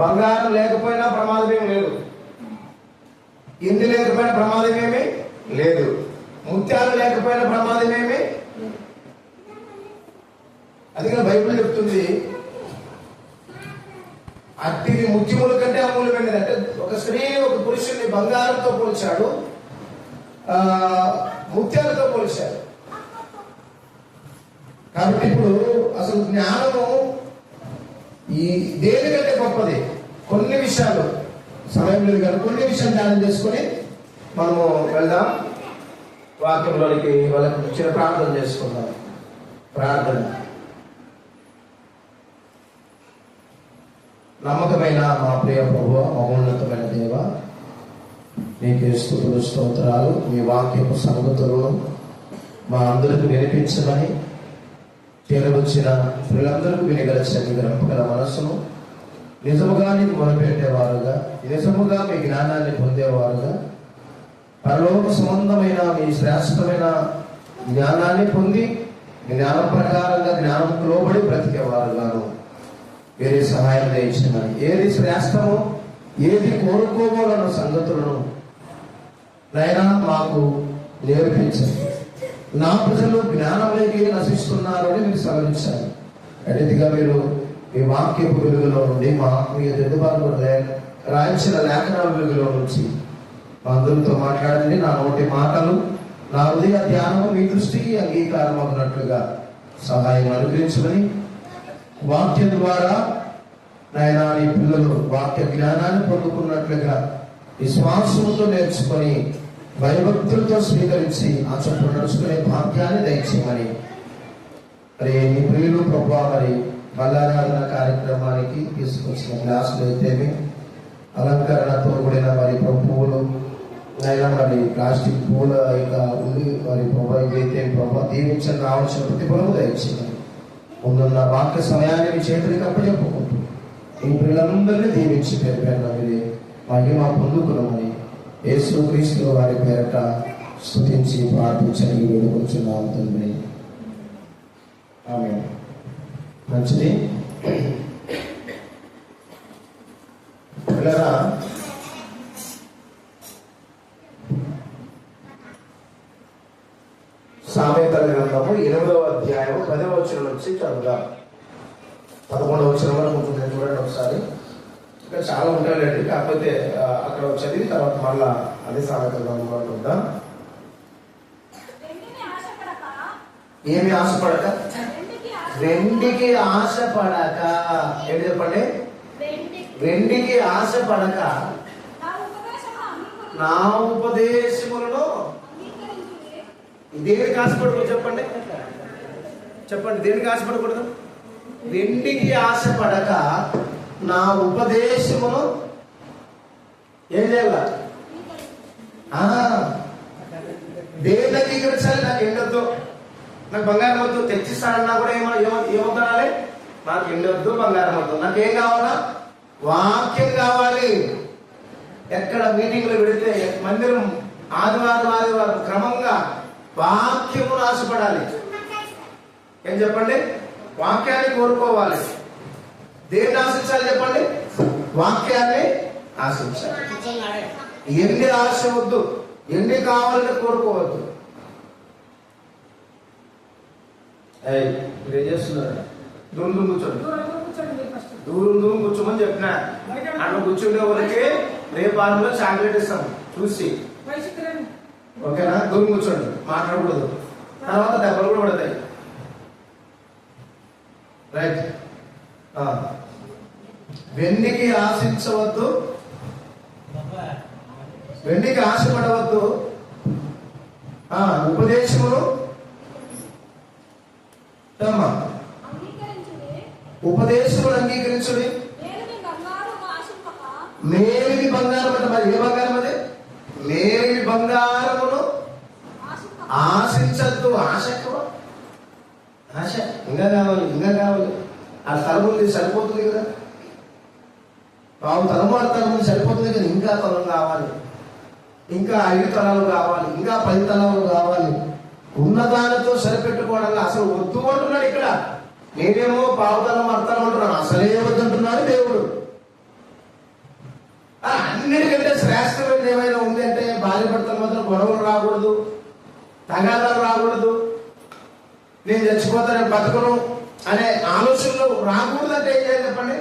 బంగారం లేకపోయినా ప్రమాదమేమి లేదు. ఇంది లేకపోయినా ప్రమాదం లేదు. ముత్యాలు లేకపోయినా ప్రమాదం అందుకని బైబిల్ చెప్తుంది. అట్టిది ముత్యముల కంటే అమూల్యమైనది. అంటే ఒక స్త్రీ ఒక పురుషుని బంగారంతో పోల్చాడు. ముత్యాలతో పోల్చాడు. కాబట్టి ఇప్పుడు అసలు జ్ఞానము ఈ దేనికంటే గొప్పది? కొన్ని విషయాలు. సమయం లేదు కానీ కొన్ని విషయాలు ధ్యానం చేసుకొని మనము వెళ్దాం. వాక్యంలోనికి వాళ్ళకి చిన్న ప్రార్థన చేసుకుందాం. ప్రార్థన. నమ్మకమైన మా ప్రియ ప్రభు మహోన్నతమైన దేవ నీకు స్థుతులు స్తోత్రాలు. మీ వాక్యపు సంగతులను మా అందరికి వినిపించమని చేరవచ్చిన పిల్లలందరికీ వినగల శక్తి గల మనసును నిజముగా నీకు మొదలుపెట్టేవారుగా నిజముగా మీ జ్ఞానాన్ని పొందేవారుగా పరలోక సంబంధమైన మీ శ్రేష్టమైన జ్ఞానాన్ని పొంది జ్ఞానం ప్రకారంగా జ్ఞానంకు లోబడి బ్రతికేవారుగాను. వేరే సహాయం దయచేయమని ఏది శ్రేష్టమో ఏది కోరుకోవాలన్న సంగతులను నైనా మాకు నేర్పించండి. నా ప్రజలు జ్ఞానం లేక నశిస్తున్నారని మీరు సవరించారు అడిదిగా మీరు మీ వాక్యపు వెలుగులో నుండి మా ఆత్మీయ దిద్దుబాటు రాయించిన లేఖనాల వెలుగులో నుంచి. మా అందరితో మాట్లాడండి నా నోటి మాటలు నా హృదయ ధ్యానము మీ దృష్టికి అంగీకారం అవునట్లుగా సహాయం అనుగ్రహించమని వాక్యం ద్వారా నాయన నీ పిల్లలు వాక్య జ్ఞానాన్ని పొందుకున్నట్లుగా విశ్వాసంతో నేర్చుకొని భయభక్తులతో స్వీకరించి ఆ చొప్పున నడుచుకునే భాగ్యాన్ని దయచేయమని. మరి నీ ప్రియులు ప్రభావ మరి బల్లారాధన కార్యక్రమానికి తీసుకొచ్చిన గ్లాసులు అయితే అలంకరణతో కూడిన మరి పువ్వులు అయినా మరి ప్లాస్టిక్ పూల ఇక ఉంది మరి ప్రభా ఇదైతే ప్రభా దీవించని రావాల్సిన ప్రతిఫలము దయచేయమని ముందున్న వాక్య సమయాన్ని మీ చేతులకి అప్పచెప్పుకుంటూ ఈ పిల్లలందరినీ దీవించి పేరు పేరున మీరే మహిమ పొందుకున్నామని యేసు క్రీస్తు వారి పేరట స్థుతించి ప్రార్థించని వేడుకొచ్చున్నాం తండ్రి. ఆమె మంచిది. పిల్లరా సామెతల గ్రంథము ఎనిమిదవ అధ్యాయం పదవ వచనం నుంచి చదువుదాం. పదకొండవ వచనం వరకు ఉంటుంది చూడండి ఒకసారి. ఇంకా చాలా ఉంటాయండి కాకపోతే అక్కడ చదివి తర్వాత మళ్ళా అదే సామెత గ్రంథంలో ఉందాం? వెండిని ఆశపడక, ఏమి ఆశపడక? వెండికి ఆశ- ఆశపడక ఏంటి చెప్పండి? వెండి- వెండికి ఆశపడక నా ఉపదేశము? అంగీకరించు- నా ఉపదేశములను అంగీకరించుడి. దేనికి ఆశపడకూడదు చెప్పండి? చెప్పండి దేనికి ఆశపడకూడదు? వెండికి ఆశపడక నా ఉపదేశమును ఏం చేయాల? దేనికి అంగీకరించాలి? నాకు ఎండొద్దు నాకు బంగారం వద్దు తెచ్చిస్తానన్నా కూడా ఏమో ఏమో ఏమవుతానాలి నాకు ఎండొద్దు బంగారం వద్దు. నాకు ఏం కావాలా? వాక్యం కావాలి. ఎక్కడ మీటింగ్లు పెడితే మందిరం ఆదివారం ఆదివారం క్రమంగా వాక్యమును ఆశపడాలి ఏం చెప్పండి? వాక్యాన్ని కోరుకోవాలి. దేన్ని ఆశించాలి చెప్పండి? వాక్యాన్ని ఆశించాలి. ఎన్ని ఆశ వద్దు ఎన్ని కావాలని కోరుకోవద్దు. మీరు ఏం చేస్తున్నారు? దూరం దూరం కూర్చోండి. దూరం దూరం కూర్చోమని చెప్పినా. అక్కడ కూర్చుండే వాళ్ళకి రేపు వారంలో చాక్లెట్ ఇస్తాం చూసి. ఓకేనా? దూరం కూర్చోండి. మాట్లాడకూడదు. తర్వాత దెబ్బలు కూడా పడతాయి. రైట్. ఆ. వెండికి ఆశించవద్దు. వెండికి ఆశపడవద్దు. ఆ, ఉపదేశములు ఏమ్మా? అంగీకరించుడి. ఉపదేశములు అంగీకరించుడి. మేలిమి బంగారం అంటే మరి ఏ బంగారం అది? మేలిమి బంగారమును ఆశించద్దు. ఆశ ఆశ. ఇంకా కావాలి ఇంకా కావాలి. ఆ తలం ఉంది సరిపోతుంది కదా? బాబు ఆ తలం ఉంది సరిపోతుంది కదా? ఇంకా తలం కావాలి. ఇంకా ఐదు తలాలు కావాలి. ఇంకా పది తలాలు కావాలి. ఉన్నదానితో సరిపెట్టుకోవడంలో అసలు వద్దు అంటున్నాడు ఇక్కడ. నేనేమో పావుతలం అర్థం అంటున్నాను. అసలే వద్దంటున్నాడు దేవుడు. అన్నిటికంటే శ్రేష్టమైన ఏమైనా ఉంది అంటే భార్య భర్తల మాత్రం గొడవలు రాకూడదు తగాదాలు రాకూడదు నేను చచ్చిపోతాను బతకను అనే ఆలోచనలు రాకూడదు అంటే ఏం చేయాలి చెప్పండి?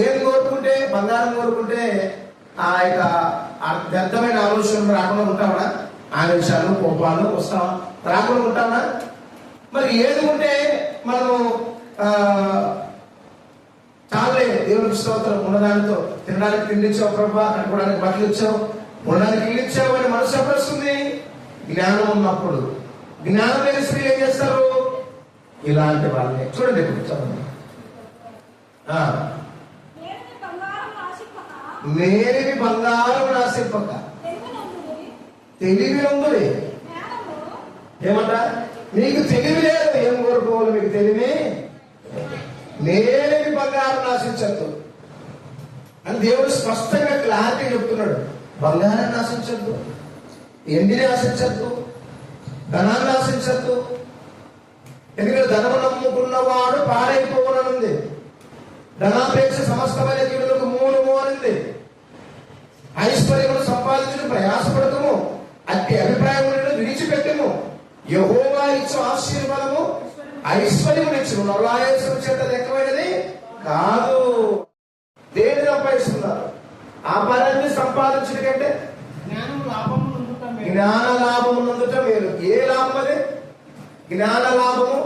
ఏం కోరుకుంటే బంగారం కోరుకుంటే ఆ యొక్క వ్యర్థమైన ఆలోచనలు రాకుండా ఉంటామా ఆవేశాలు కోపాలు వస్తావా? రాకుండా ఉంటామా మరి ఏది ఉంటే మనము చాలే దేవునికి స్తోత్రం ఉన్నదానితో. తినడానికి తిండి ఇచ్చావు ప్రభా కట్టుకోవడానికి బట్టలు ఇచ్చావు. ఉండడానికి ఇల్లు ఇచ్చావు అని మనసు ఎప్పుడు వస్తుంది? జ్ఞానం ఉన్నప్పుడు. జ్ఞానం లేని స్త్రీలు ఏం చేస్తారు? ఇలాంటి వాళ్ళని. చూడండి చదవండి. ఆ, నేలని బంగారం రాసిప్పక తెలివి ఉంది జ్ఞానము ఏమంట? మీకు తెలివి లేదు ఏం కోరుకోవాలి మీకు తెలివి? నేనేమి బంగారం నాశించద్దు. అని దేవుడు స్పష్టంగా క్లారిటీ చెప్తున్నాడు. బంగారాన్ని ఆశించద్దు ఎండిని ఆశించద్దు ధనాన్ని ఆశించద్దు ఎందుకంటే ధనము నమ్ముకున్నవాడు పాడైపోవనుంది ధనాపేక్ష సమస్తమైన జీవులకు మూలము అనింది ఐశ్వర్యమును సంపాదించడం ప్రయాసపడకము. అట్టి అభిప్రాయం విడిచిపెట్టము. యహోవా ఇచ్చు ఆశీర్వాదము ఐశ్వర్యము ఇచ్చు నవలాయసం చేత లెక్కమైనది కాదు. దేని సంపాదిస్తున్నారు? ఆ పరాన్ని సంపాదించడం కంటే జ్ఞానం లాభము నందుట మేలు. ఏ లాభం అది? జ్ఞాన లాభము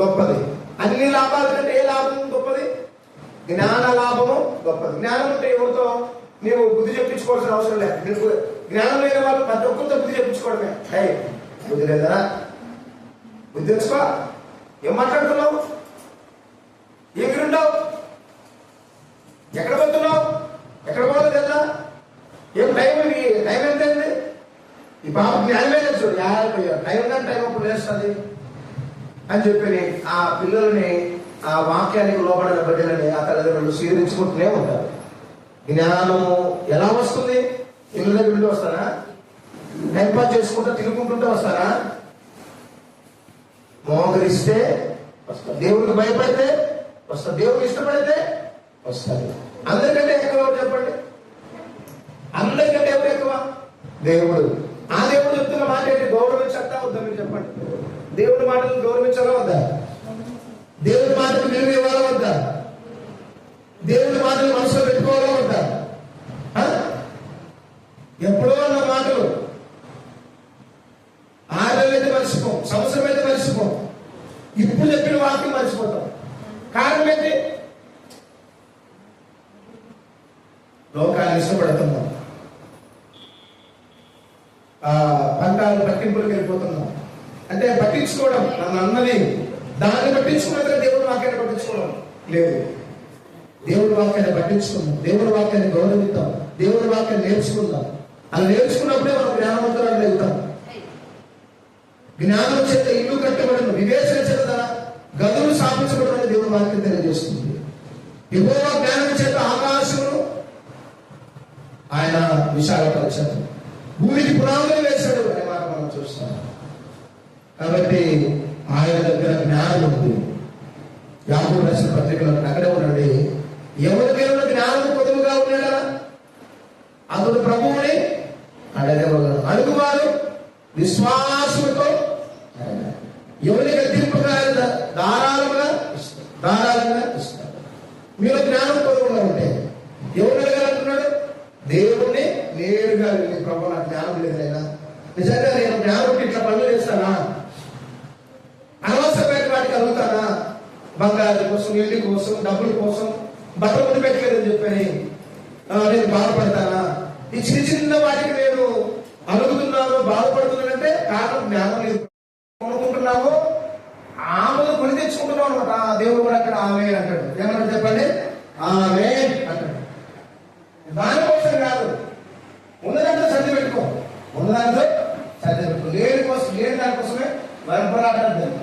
గొప్పది. అన్ని లాభాల కంటే ఏ లాభం గొప్పది? జ్ఞాన లాభము గొప్పది. జ్ఞానం అంటే ఎవరితో? నీవు బుద్ధి చెప్పించుకోవాల్సిన అవసరం లేదు. నీకు జ్ఞానం లేని వాళ్ళు ప్రతి ఒక్కరితో బుద్ధి చెప్పించుకోవడమే. హై బుద్ధి లేదా బుద్ధి తెచ్చుకో ఏం మాట్లాడుతున్నావు? ఏం ఎక్కడ పోతున్నావు ఎక్కడ పోతుంది కదా ఏం టైం టైం ఎంత అయింది? ఈ పాప జ్ఞానమే తెలుసు. యాభై టైం కానీ టైం అప్పుడు లేస్తుంది. అని చెప్పి ఆ పిల్లల్ని ఆ వాక్యానికి లోపడిన బిడ్డలని ఆ తల్లిదండ్రులు స్వీకరించుకుంటూనే ఉంటారు. జ్ఞానము ఎలా వస్తుంది? పిల్లల దగ్గర వస్తారా టైం పాస్ చేసుకుంటూ తిరుగుకుంటుంటే వస్తారా? మోకరిస్తే వస్తారు దేవుడికి భయపడితే వస్తారు దేవుడికి ఇష్టపడితే వస్తారు అందరికంటే ఎక్కువ చెప్పండి? అందరికంటే ఎవరు ఎక్కువ? దేవుడు. ఆ దేవుడు చెప్తున్న మాట ఏంటి? గౌరవించట్టా వద్దా మీరు చెప్పండి? దేవుడి మాటలు గౌరవించాలా వద్దా? దేవుడి మాటలు విలువ ఇవ్వాలా వద్దా? దేవుడి మాటలు మనసులో పెట్టుకోవాలా వద్దా ఆ? ఎప్పుడో అన్న మాటలు ఆరు అయితే మర్చిపోం సంవత్సరం అయితే మర్చిపోం ఇప్పుడు చెప్పిన వాక్యం మర్చిపోతాం కారణం ఏంటి లోకాన్ని ఇష్టపడుతున్నాం ఆ పంటాలు పట్టింపులకు వెళ్ళిపోతున్నాం అంటే పట్టించుకోవడం నన్ను అన్నది దాన్ని పట్టించుకున్నట్టు దేవుడు వాక్యాన్ని పట్టించుకోవడం లేదు దేవుడి వాక్యాన్ని పట్టించుకుందాం దేవుడి వాక్యాన్ని గౌరవిద్దాం. దేవుడి వాక్యాన్ని నేర్చుకుందాం. అలా నేర్చుకున్నప్పుడే మనం జ్ఞానవంతురాలు వెళ్తాం జ్ఞానం చేత ఇల్లు కట్టబడిన వివేచన చేత గదులు స్థాపించబడిన దేవుడి వాక్యం తెలియజేస్తుంది. యెహోవా జ్ఞానం చేత ఆకాశము ఆయన విశాలపరిచాడు. భూమికి పునాదులు వేశాడు అనే మాట మనం చూస్తాం. కాబట్టి ఆయన దగ్గర జ్ఞానం ఉంది. యాభై రాసిన పత్రికలో అక్కడే ఉండండి. ఎవరికైనా జ్ఞానము పొదువుగా ఉన్నాడా? అతడు ప్రభువుని అడగవగలడు అడుగువారు విశ్వాసముతో ఎవరి ఎవరికి గద్దింపుగా ధారాళంగా ధారాళంగా ఇస్తారు మీరు జ్ఞానం పొదువుగా ఉంటే ఎవరు అడగాలంటున్నాడు దేవుణ్ణి నేరుగా వెళ్ళి ప్రభు నాకు జ్ఞానం లేదైనా నిజంగా నేను జ్ఞానం ఇట్లా పనులు చేస్తానా? అనవసరమైన వాటికి అడుగుతానా? బంగారం కోసం ఇల్లు కోసం డబ్బుల కోసం బట్టలు వదిలిపెట్టలేదని చెప్పని నేను బాధపడతానా? ఈ చిన్న చిన్న వాటికి నేను అడుగుతున్నాను బాధపడుతున్నానంటే కారణం జ్ఞానం లేదు. కొనుక్కుంటున్నాము ఆమెను కొని తెచ్చుకుంటున్నావు అనమాట. ఆ దేవుడు కూడా అక్కడ ఆమె అంటాడు. ఏమన్నా చెప్పండి? ఆమె అంటాడు. దానికోసం కాదు ఉన్నదంతా సర్ది పెట్టుకో. ఉన్నదాంట్లో సర్ది పెట్టుకో. లేని కోసం లేని దానికోసమే వెంపరాడద్దని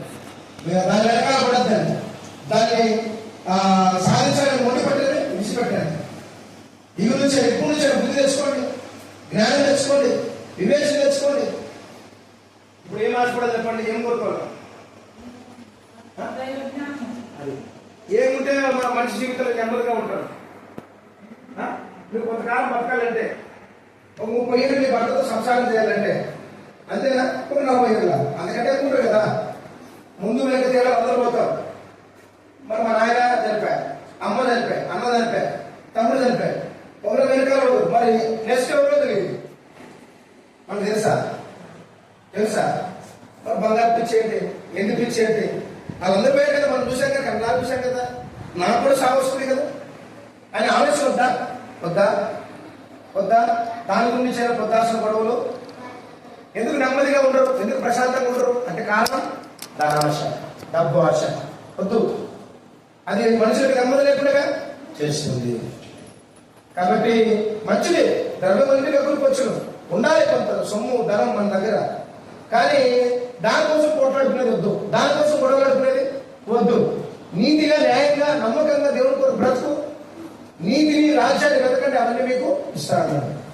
దాని వెనకాల పడద్దని దాన్ని ఆ, సాధించాలని మొండి పట్టని విడిచిపెట్టండి ఇవి నుంచి ఇప్పుడు నుంచి బుద్ధి తెచ్చుకోండి జ్ఞానం తెచ్చుకోండి వివేచన తెచ్చుకోండి. ఇప్పుడు ఏం ఆశపడాలి చెప్పండి ఏం కోరుకోవాలి? ఏముంటే మన మనిషి జీవితంలో నెమ్మదిగా ఉంటాడు. మీరు కొంతకాలం బతకాలంటే ఒక ముప్పై ఏళ్ళు మీ భర్తతో సంసారం చేయాలంటే అంతేనా? ఒక నలభై ఏళ్ళ. అందుకంటే ఎక్కువ కదా. ముందు వెనక తేడా అందరూ పోతాం మరి మా నాయన చనిపోయా అమ్మ చనిపోయా అన్న చనిపోయా తమ్ముడు చనిపోయా ఒకరు వెనకాల పోదు మరి నెక్స్ట్ ఎవరో తెలియదు మనకు తెలుసా తెలుసా మరి బంగారు పిచ్చి ఏంటి ఎందుకు పిచ్చి ఏంటి వాళ్ళందరూ పోయారు కదా మనం చూసాం కదా కన్నా చూసాం కదా నాకు కూడా సాగు వస్తుంది కదా అని ఆలోచన వద్దా వద్దా వద్దా దాని గురించి అయినా పొద్దాల్సిన గొడవలు ఎందుకు నెమ్మదిగా ఉండరు ఎందుకు ప్రశాంతంగా ఉండరు అంటే కారణం దాని ఆశ డబ్బు ఆశ వద్దు అది మనుషులకు నెమ్మది లేకుండా చేస్తుంది. కాబట్టి మంచిది ద్రవ్యం అనేది ఎగురుకొచ్చును ఉండాలి కొంత సొమ్ము ధనం మన దగ్గర. కానీ దానికోసం పోట్లాడుకునేది వద్దు. దానికోసం గొడవలాడుకునేది వద్దు. నీతిగా న్యాయంగా నమ్మకంగా దేవుని కొరకు బ్రతుకు. నీతిని రాజ్యాన్ని వెతకండి అవన్నీ మీకు ఇస్తాను.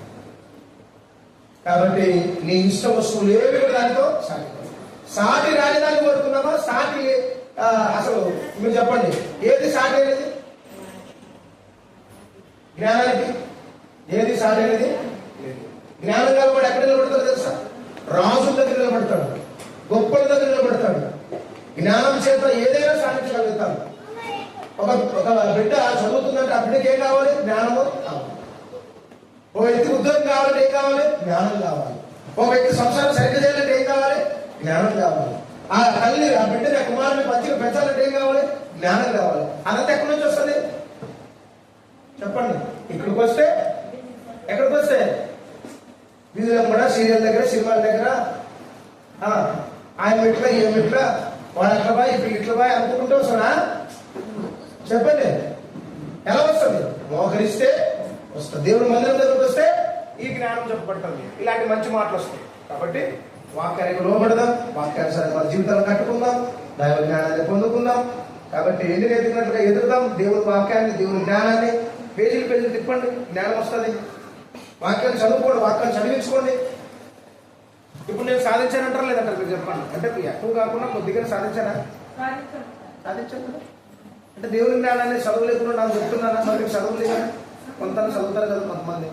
కాబట్టి నీ ఇష్ట వస్తువులు ఏవి దానితో సాటి. సాటి రాజధాని కోరుకున్నామా సాటి అసలు మీరు చెప్పండి. ఏది సాటి అనేది? జ్ఞానానికి ఏది సాటి అనేది జ్ఞానం కాబట్టి ఎక్కడ నిలబడతాడు తెలుసా? రాజుల దగ్గర నిలబడతాడు గొప్పల దగ్గర నిలబడతాడు. జ్ఞానం చేత ఏదైనా సాధించగలుగుతాడు. ఒక ఒక బిడ్డ చదువుతుందంటే ఆ బిడ్డకి ఏం కావాలి? జ్ఞానము కావాలి. ఓ వ్యక్తి ఉద్యోగం కావాలంటే ఏం కావాలి? జ్ఞానం కావాలి. ఓ వ్యక్తి సంసారం సరిగ్గా చేయాలంటే ఏం కావాలి? జ్ఞానం కావాలి. ఆ తల్లి ఆ బిడ్డని ఆ కుమారుని మంచిగా పెంచాలంటే ఏం కావాలి? జ్ఞానం కావాలి. అదంతా ఎక్కడి నుంచి వస్తుంది? చెప్పండి. ఇక్కడికి వస్తే ఎక్కడికి వస్తే వీధిలో కూడా సీరియల్ దగ్గర సినిమాల దగ్గర? ఆయన మెట్ల ఈయన మెట్ల? వాడు అట్లా బాయ్? ఇప్పుడు ఇట్లా బాయ్ అనుకుంటూ వస్తున్నా చెప్పండి. ఎలా వస్తుంది? మోకరిస్తే వస్తుంది దేవుడు మందిరం దగ్గరకు వస్తే? ఈ జ్ఞానం చెప్పబడుతుంది. ఇలాంటి మంచి మాటలు వస్తాయి. కాబట్టి వాక్యానికి లోబడదాం. వాక్యానుసారం మన జీవితాలను కట్టుకుందాం. దైవ జ్ఞానాన్ని పొందుకుందాం. కాబట్టి ఎన్ని ఎదుగునట్లుగా ఎదుగుదాం దేవుని వాక్యాన్ని దేవుని జ్ఞానాన్ని పేజీలు పేజీలు తిప్పండి జ్ఞానం వస్తుంది. వాక్యాలు చదువుకోండి వాక్యాలు చదివించుకోండి. ఇప్పుడు నేను సాధించానంటారా లేదంటారు మీరు చెప్పండి? అంటే ఎక్కువ కాకుండా కొద్దిగా సాధించానా? సాధించాను కదా. అంటే దేవుని జ్ఞానాన్ని చదువు లేకుండా నాకు చెప్తున్నానా మరి చదువు లేదా? కొంత చదువుతారు కదా కొంతమంది.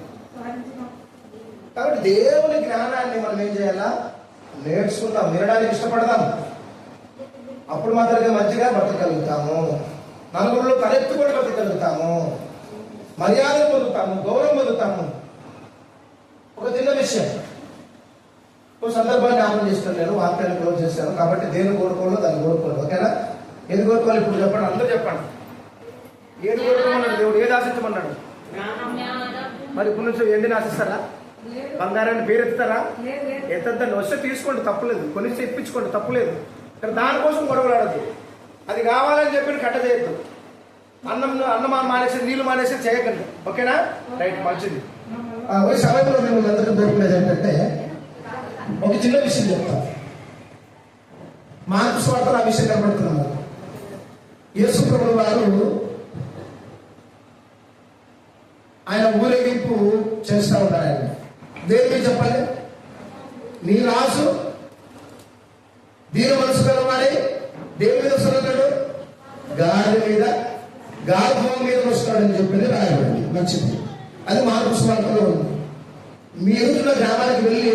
కాబట్టి దేవుని జ్ఞానాన్ని మనం ఏం చేయాలా? నేర్చుకుంటాం వినడానికి ఇష్టపడదాం. అప్పుడు మాత్రమే మంచిగా బతకగలుగుతాము. నలుగురిలో కరెక్ట్ కూడా బతకగలుగుతాము. మర్యాద పొందుతాము గౌరవం పొందుతాము. ఒక చిన్న విషయం. ఒక సందర్భాన్ని జ్ఞాపకం చేస్తాను నేను వాక్యాన్ని క్లోజ్ చేస్తాను కాబట్టి దేని కోరుకోవాలో దాన్ని కోరుకోవాలి ఓకేనా? ఏది కోరుకోవాలి ఇప్పుడు చెప్పండి? అందరూ చెప్పండి. ఏది కోరుకోమన్నాడు దేవుడు? ఏది ఆశించమన్నాడు? మరి ఇప్పుడు నుంచి ఎండిని ఆశిస్తారా? బంగారాన్ని పేరెత్తారా ఎత్తద్దండి వస్తే తీసుకోండి తప్పులేదు. కొనిస్తే ఇప్పించుకోండి తప్పులేదు. ఇక్కడ దానికోసం గొడవలాడద్దు అది కావాలని చెప్పి కట్ట చేయొద్దు అన్నం అన్నం మానేసి నీళ్ళు మానేసి చేయకండి. ఓకేనా? రైట్ మంచిది. ఒక సమయంలో మేము అందరికీ దొరికినది ఏంటంటే ఒక చిన్న విషయం చెప్తాను మార్పు స్వార్థ ఆ విషయం కనబడుతున్నారు యేసు ప్రభు వారు ఆయన ఊరేగింపు చేస్తూ ఉంటారు ఆయన. దేని మీద చెప్పండి నీ రాసు దీని మనసు కలవాలి దేని మీద వస్తున్నాడు. గాడి మీద గార్భం మీద వస్తాడని చెప్పింది రాయబడింది. మంచిది అది మార్పు స్వార్థలో ఉంది. మీరు ఉన్న గ్రామానికి వెళ్ళి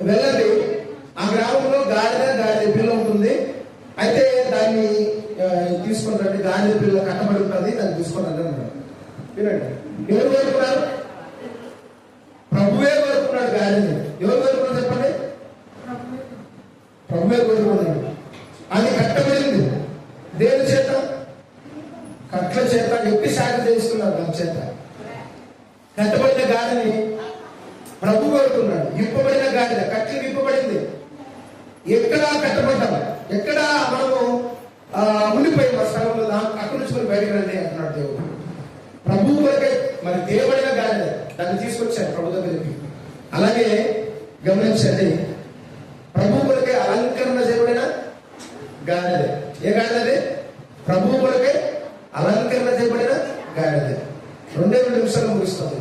వెళ్ళండి. ఆ గ్రామంలో గాడిద గాడిద పిల్ల ఉంటుంది. అయితే దాన్ని తీసుకొని రండి. గాడిద పిల్ల కట్టబడి ఉంటుంది. దాన్ని తీసుకొని రండి అన్నాడు. వినండి. ఎవరు కోరుకున్నారు? ప్రభువే కోరుకున్నాడు గాడిని ఎవరు కోరుకున్నారు చెప్పండి? ప్రభువే కోరుకున్నాడు అది కట్టబడింది దేని చేత కట్ల చేత ఎట్టి శాఖ చేసుకున్నాడు దాని చేత కట్టబడిన గాడిని ప్రభు కోరుకున్నాడు ఇప్పబడిన గాడిద కట్లు విప్పబడింది ఎక్కడ కట్టబడ్డాం ఎక్కడ మనము ఆ, ఉండిపోయి మా స్థలంలో దా- అక్కడి నుంచి మీరు బయటకు రండి అంటున్నాడు దేవుడు. ప్రభు కొరకై మరి దేవుడిగా గాడిద దాన్ని తీసుకొచ్చారు ప్రభు దగ్గరికి అలాగే గమనించండి ప్రభు కొరకై అలంకరణ చేయబడిన గాడిద ఏ గాడిద ప్రభు కొరకై అలంకరణ చేయబడిన గాడిద రెండే రెండు నిమిషాలు ముగిస్తుంది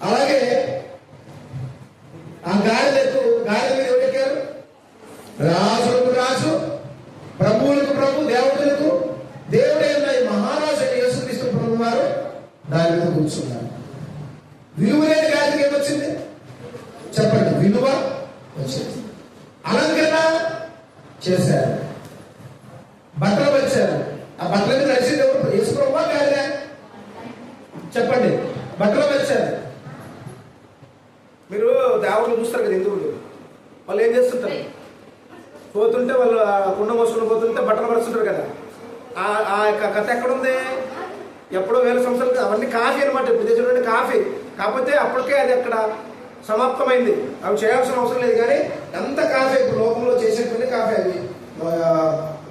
అలాగే ఆ గాడిదకు గాడిద మీద ఎవరు ఎక్కారు రాజులకు రాజు ప్రభువులకు ప్రభు దేవతలకు దేవుడే ఉన్న ఈ మహారాజు అయిన యేసుక్రీస్తు ప్రభు వారు విలువ వచ్చింది. అలంకరణ చేశారు. బట్టలు వచ్చారు ఆ బట్టల మీద నడిచింది ఎవరు వేసుకోవా కాదా చెప్పండి బట్టలు వచ్చారు మీరు దేవుళ్ళు చూస్తారు కదా హిందువులు. వాళ్ళు ఏం చేస్తుంటారు? పోతుంటే వాళ్ళు కుండ మోసుకుని పోతుంటే బట్టలు పరుస్తుంటారు కదా. ఆ ఆ యొక్క కథ ఎక్కడుంది? ఎప్పుడో వేల సంవత్సరాలు అవన్నీ కాఫీ అనమాట ఇప్పుడు చూడండి కాఫీ. కాకపోతే అప్పటికే అది అక్కడ సమాప్తమైంది. అవి చేయాల్సిన అవసరం లేదు కానీ ఎంత కాఫీ ఇప్పుడు లోకంలో చేసేటువంటి కాఫీ అవి ఆ,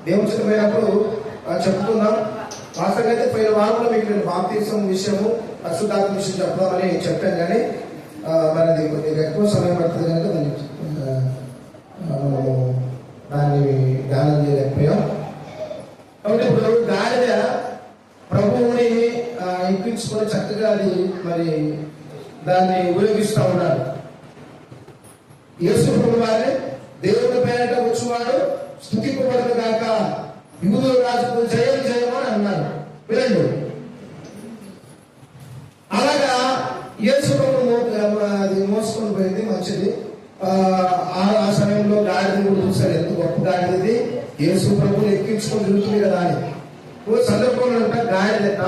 దేవుని చిత్తమైనప్పుడు చెప్తున్నాం వాస్తవంగా అయితే పోయిన వారంలో మీకు నేను బాప్తీసం విషయము పరిశుద్ధాత్మ విషయం చెప్తామని చెప్పాను కానీ మరి అది కొద్దిగా ఎక్కువ సమయం పడుతుంది కనుక దాన్ని మనము దాన్ని దానం చేయలేకపోయాం. కాబట్టి ఇప్పుడు గాడిద ప్రభువుని ఆ, ఎక్కించుకొని చక్కగా అది మరి దాన్ని ఉపయోగిస్తూ ఉన్నారు. యేసు వారే దేవుని పేరిట వచ్చేవాడు స్థుతింపబడదు కాక యూదుల రాజుకు జయం జయం అని అన్నారు. వినండి. అలాగా యేసుప్రభు అది మోసుకొని పోయింది మంచిది. ఆ సమయంలో గాడిని కూడా చూశాడు ఎంత గొప్ప గాడిది యేసు ప్రభుని ఎక్కించుకొని తిరుగుతుంది కదా అని. ఓ సందర్భంలో అంట గాడిదట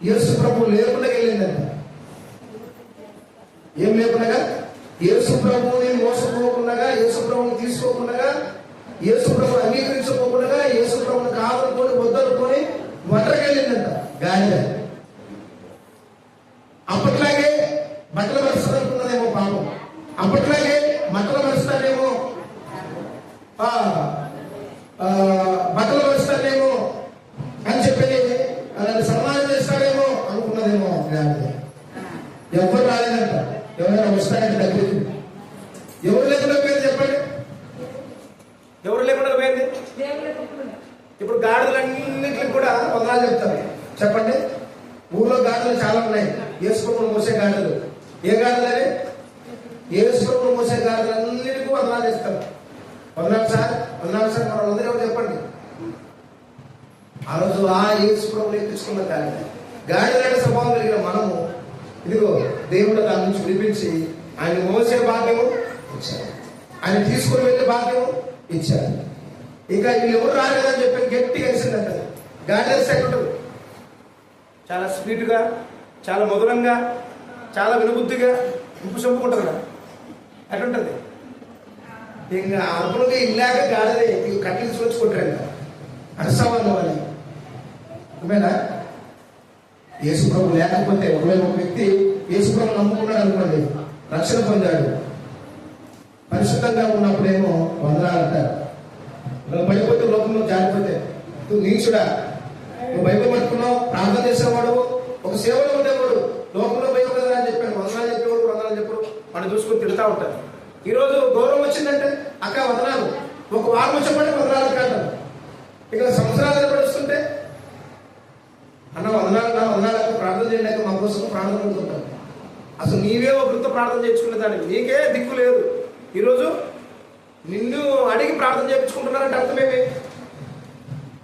యేసు ప్రభు లేకుండా వెళ్ళిందంట. ఏం లేకుండా యేసు ప్రభువుని మోసపోకుండా యేసు ప్రభుని తీసుకోకుండా యేసు ప్రభు అంగీకరించుకోకుండా యేసు ప్రభుని కాదనుకొని వద్దనుకొని వెళ్ళిందంట. గాడిద. అప్పట్లాగే బట్టలు పరుస్తానుకున్నదేమో పాపం. అప్పట్లాగే బట్టలు పరుస్తానేమో ఆ, ఆ, బట్టలు పరుస్తానేమో అని చెప్పి అలాంటి సన్మానం చేస్తాడేమో అనుకున్నదేమో గాడిద ఎవరు రాలేదంట ఎవరైనా వస్తాయంటే దగ్గరికి ఎవరు లేకుండా పోయింది చెప్పండి ఎవరు లేకుండా పోయింది దేవుడి కుక్కలు ఇప్పుడు గాడిదలన్నింటికి కూడా వందనాలు చెప్తారు చెప్పండి ఊళ్ళో గాడిదలు చాలా ఉన్నాయి ఏసుకుని మోసే గాడిదలు ఏ గాడిదలే ఏసుకుని మోసే గాడిదలన్నిటికీ వందనాలు చేస్తారు వందనాలు సార్ వందనాలు సార్ మరి వందలు ఎవరు చెప్పండి ఆ రోజు ఆ ఏసుప్రభుని ఎక్కించుకున్న గాడిద గాడిదలాంటి స్వభావం కలిగిన మనము ఇదిగో దేవుడు దాని నుంచి విడిపించి ఆయన మోసే భాగ్యము ఇచ్చారు ఆయన తీసుకుని వెళ్ళే భాగ్యము ఇచ్చారు ఇంకా వీళ్ళు ఎవరు రాలేదని చెప్పి గట్టి కలిసిందంట గాడిద సెకండ్ చాలా స్వీట్గా చాలా మధురంగా చాలా వినబుద్ధిగా ఇంపు చంపుకుంటారు కదా. అటుంటది. ఇంకా అరుపులుగా ఇల్లాక గాడిదే కట్టెలు చూసుకుంటారు ఇంకా అరసవాళ్ళు వాళ్ళు అర్థమైనా యేసుప్రభు లేకపోతే ఒకవేళ ఒక వ్యక్తి యేసుప్రభు నమ్ముకున్నాడు అనుకోండి రక్షణ పొందాడు. పరిశుద్ధంగా ఉన్నప్పుడేమో వందనాలు అంటారు నువ్వు లోకంలో జారిపోతే నువ్వు నీచుడా నువ్వు బైబిల్ పట్టుకున్నావు ప్రార్థన చేసేవాడు ఒక సేవలో ఉండేవాడు. లోకంలో భయపడదా అని చెప్పాను వందనాలు చెప్పేవాడు వందనాలు చెప్పాడు. మనం చూసుకొని తిడతా ఉంటారు ఈరోజు గౌరవం వచ్చిందంటే అక్క వందనాలు. ఒక వారం వచ్చేప్పటికి వందనాలు కాదు. ఇక సంవత్సరాలు పడుస్తుంటే అన్న వందనాలు నా ప్రార్థన చేయలేక మా కోసం ప్రార్థన ఉంటుంటాం అసలు నీవే ఒక వృత్త ప్రార్థన చేయించుకునే దానికి నీకే దిక్కు లేదు. ఈరోజు నిన్ను అడిగి ప్రార్థన చేయించుకుంటున్నారంటే అర్థమేమి?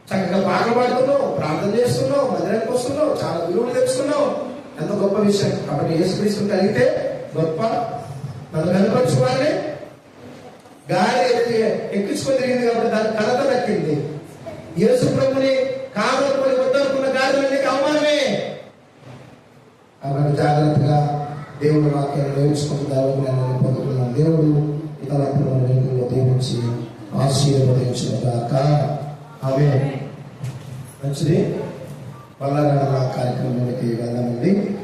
చక్కగా పాటలు పాడుతున్నావు ప్రార్థన చేస్తున్నావు మందిరానికి వస్తున్నావు చాలా విలువలు తెచ్చుకున్నావు ఎంత గొప్ప విషయం. కాబట్టి యేసుక్రీస్తుని కలిగితే గొప్ప నన్ను కనపరుచుకోవాలి గాలి ఎక్కించుకొని తిరిగింది కాబట్టి దాని కలత దక్కింది యేసు ప్రభుని కావాలనుకొని గాలిలన్నీ అవమానమే. కాబట్టి జాగ్రత్తగా దేవుడి వాక్యాన్ని నేర్చుకుంటారు నేను పొందుతున్నాను దేవుడు ఇతర వెలుగులో దీవించి ఆశీర్వదించిన గాక ఆమె మంచిది. పల్లాగడ కార్యక్రమానికి వెళ్దామండి.